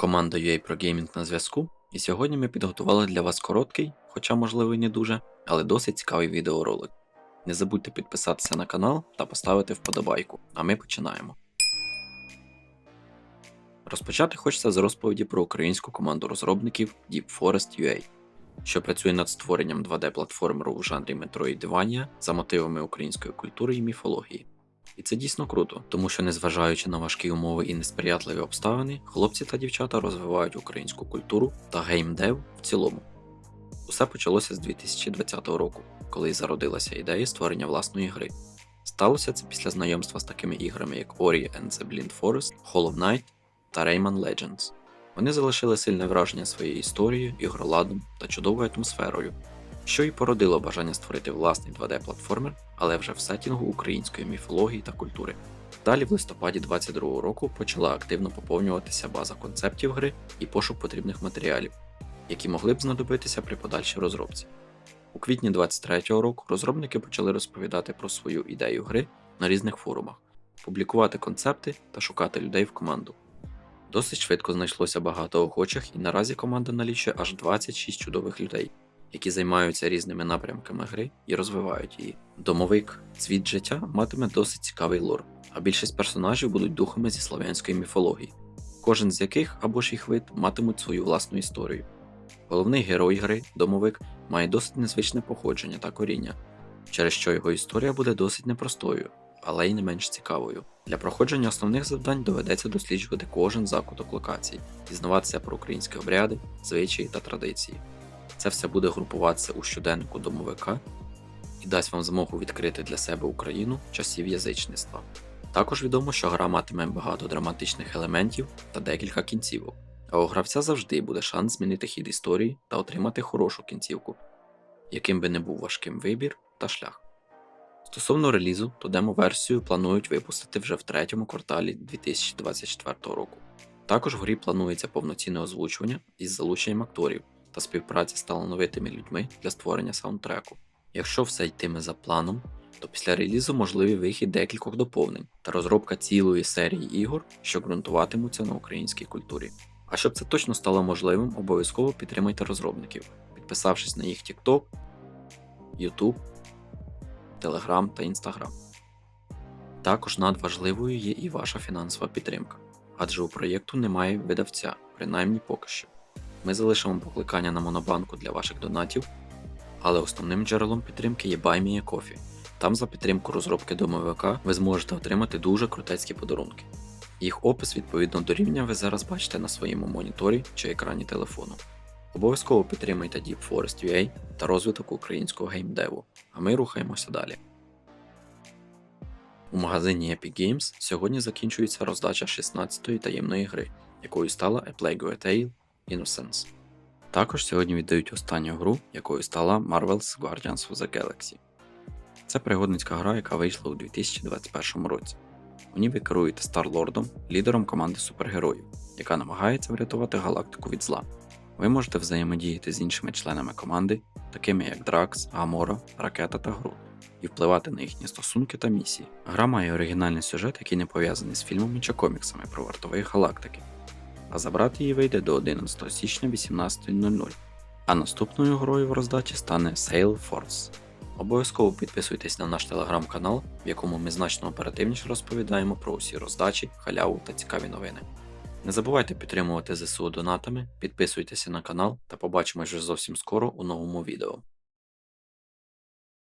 Команда UA Pro Gaming на зв'язку, і сьогодні ми підготували для вас короткий, хоча можливо і не дуже, але досить цікавий відеоролик. Не забудьте підписатися на канал та поставити вподобайку, а ми починаємо. Розпочати хочеться з розповіді про українську команду розробників Deep Forest UA, що працює над створенням 2D-платформеру у жанрі Metroidvania за мотивами української культури і міфології. І це дійсно круто, тому що, незважаючи на важкі умови і несприятливі обставини, хлопці та дівчата розвивають українську культуру та геймдев в цілому. Усе почалося з 2020 року, коли зародилася ідея створення власної гри. Сталося це після знайомства з такими іграми, як Ori and the Blind Forest, Hollow Knight та Rayman Legends. Вони залишили сильне враження своєю історією, ігроладом та чудовою атмосферою, що й породило бажання створити власний 2D-платформер, але вже в сетінгу української міфології та культури. Далі в листопаді 2022 року почала активно поповнюватися база концептів гри і пошук потрібних матеріалів, які могли б знадобитися при подальшій розробці. У квітні 2023 року розробники почали розповідати про свою ідею гри на різних форумах, публікувати концепти та шукати людей в команду. Досить швидко знайшлося багато охочих, і наразі команда налічує аж 26 чудових людей, які займаються різними напрямками гри і розвивають її. Домовик, світ життя матиме досить цікавий лор, а більшість персонажів будуть духами зі слов'янської міфології, кожен з яких або ж їх вид матимуть свою власну історію. Головний герой гри, домовик, має досить незвичне походження та коріння, через що його історія буде досить непростою, але й не менш цікавою. Для проходження основних завдань доведеться досліджувати кожен закуток локацій, дізнаватися про українські обряди, звичаї та традиції. Це все буде групуватися у щоденнику домовика і дасть вам змогу відкрити для себе Україну часів язичництва. Також відомо, що гра матиме багато драматичних елементів та декілька кінцівок, а у гравця завжди буде шанс змінити хід історії та отримати хорошу кінцівку, яким би не був важким вибір та шлях. Стосовно релізу, то демо-версію планують випустити вже в третьому кварталі 2024 року. Також в грі планується повноцінне озвучування із залученням акторів та співпраця з талановитими людьми для створення саундтреку. Якщо все йтиме за планом, то після релізу можливий вихід декількох доповнень та розробка цілої серії ігор, що ґрунтуватимуться на українській культурі. А щоб це точно стало можливим, обов'язково підтримайте розробників, підписавшись на їх TikTok, YouTube, Telegram та Instagram. Також надважливою є і ваша фінансова підтримка, адже у проєкту немає видавця, принаймні поки що. Ми залишимо покликання на монобанку для ваших донатів, але основним джерелом підтримки є BuyMeACoffee. Там за підтримку розробки домовика ви зможете отримати дуже крутецькі подарунки. Їх опис відповідно до рівня ви зараз бачите на своєму моніторі чи екрані телефону. Обов'язково підтримайте Deep Forest UA та розвиток українського геймдеву, а ми рухаємося далі. У магазині Epic Games сьогодні закінчується роздача 16-ї таємної гри, якою стала A Plague Tale Innocence. Також сьогодні віддають останню гру, якою стала Marvel's Guardians of the Galaxy. Це пригодницька гра, яка вийшла у 2021 році. У ній ви керуєте Старлордом, лідером команди супергероїв, яка намагається врятувати галактику від зла. Ви можете взаємодіяти з іншими членами команди, такими як Дракс, Гамора, Ракета та Грут, і впливати на їхні стосунки та місії. Гра має оригінальний сюжет, який не пов'язаний з фільмами чи коміксами про вартових галактики, а забрати її вийде до 11 січня 18.00. А наступною грою в роздачі стане Sail Force. Обов'язково підписуйтесь на наш телеграм-канал, в якому ми значно оперативніше розповідаємо про усі роздачі, халяву та цікаві новини. Не забувайте підтримувати ЗСУ донатами, підписуйтеся на канал та побачимось вже зовсім скоро у новому відео.